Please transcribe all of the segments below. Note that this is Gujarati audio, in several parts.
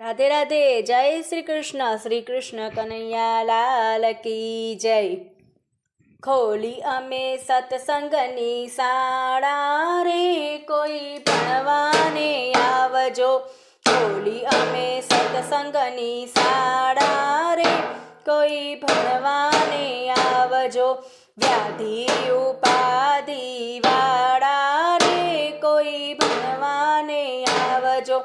રાધે રાધે, જય શ્રી કૃષ્ણ શ્રી કૃષ્ણ કનૈયા લાલ કી જય. ખોલી અમે સત્સંગની શાળા રે, કોઈ ભણવાને આવજો. ખોલી અમે સત્સંગની શાળા રે, કોઈ ભણવાને આવજો. વ્યાધિ, ઉપાધિ વાળા રે, કોઈ ભણવાને આવજો.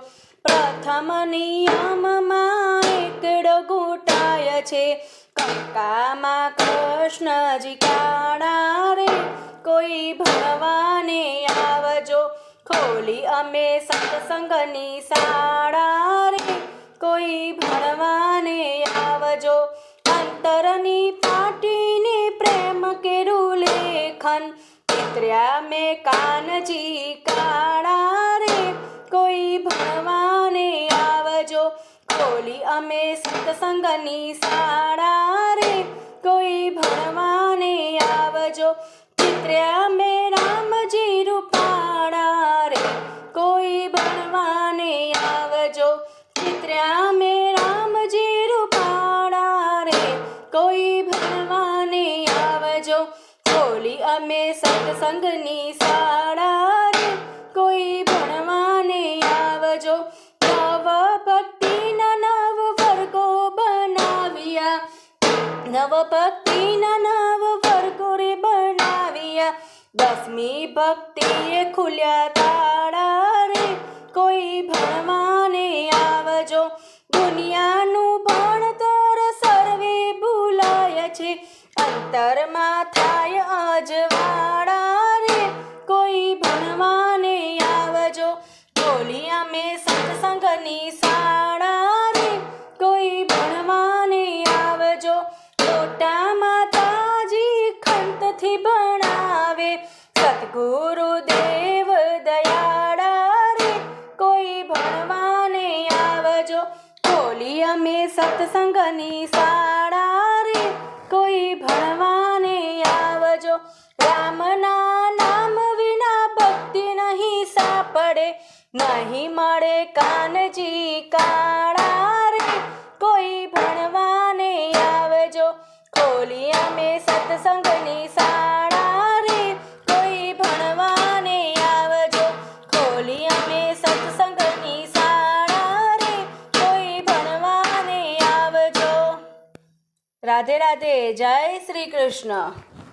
પ્રથમ નિયમમાં એકડો ઘૂંટાય છે. કંકામાં કૃષ્ણજી કાણા રે, કોઈ ભવાને આવજો. ખોલી અમે સત્સંગની શાળા રે, કોઈ ભણવાને આવજો. અંતરની પાટીને પ્રેમ કેરું લેખન ચિત્ર્યા મેં કાનજી કાળા રે, કોઈ ભણવાને ખોલી અમે સત્સંગની શાળા રે, કોઈ ભણવાને આવજો. ચિત્ર્યા મેં રામજી રૂપાળા રે, કોઈ ભણવાને આવજો. ચિત્ર્યા મેં રામજી રૂપાળા રે, કોઈ ભણવાને આવજો. બોલી, અમે સત્સંગની શાળા નવ ભક્તિના નવ વર્ગો રે બનાવ્યા. દસમી ભક્તિએ ખુલ્યા તાળા રે કોઈ ભણવાને આવજો. દુનિયાનું ભણતર સર્વે ભૂલાય છે. અંતરમાં થાય અજવાળા રે કોઈ ભણવાને આવજો. બોલી અમે સત્સંગની સદગુરુ દેવ દયાળા રે, કોઈ ભણવાને આવજો. બોલી અમે સત્સંગની શાળા રે, કોઈ ભણવાને આવજો. રામના નામ વિના ભક્તિ નહીં સાપડે, નહીં મળે કાનજી કાળા ખોલી અમે સત્સંગની શાળા કોઈ ભણવાને આવજો. રાધે રાધે જય શ્રી કૃષ્ણ.